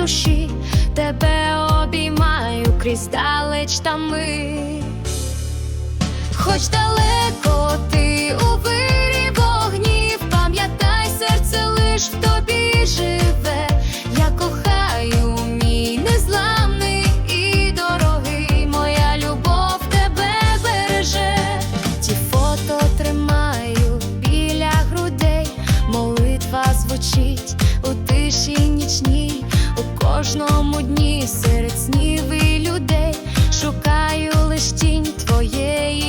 душі, тебе обіймаю крізь далеч та ми. Хоч далеко ти у вирі вогнів, пам'ятай, серце лиш в тобі живе. Я кохаю, мій незламний і дорогий, моя любов тебе береже. Ті фото тримаю біля грудей, молитва звучить у тиші нічній, у кожному дні серед снів і людей шукаю лиш тінь твоєї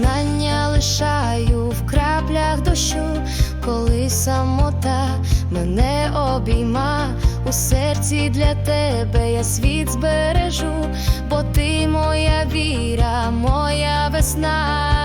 Зізнання лишаю в краплях дощу, коли самота мене обійма. У серці для тебе я світ збережу, бо ти моя віра, моя весна.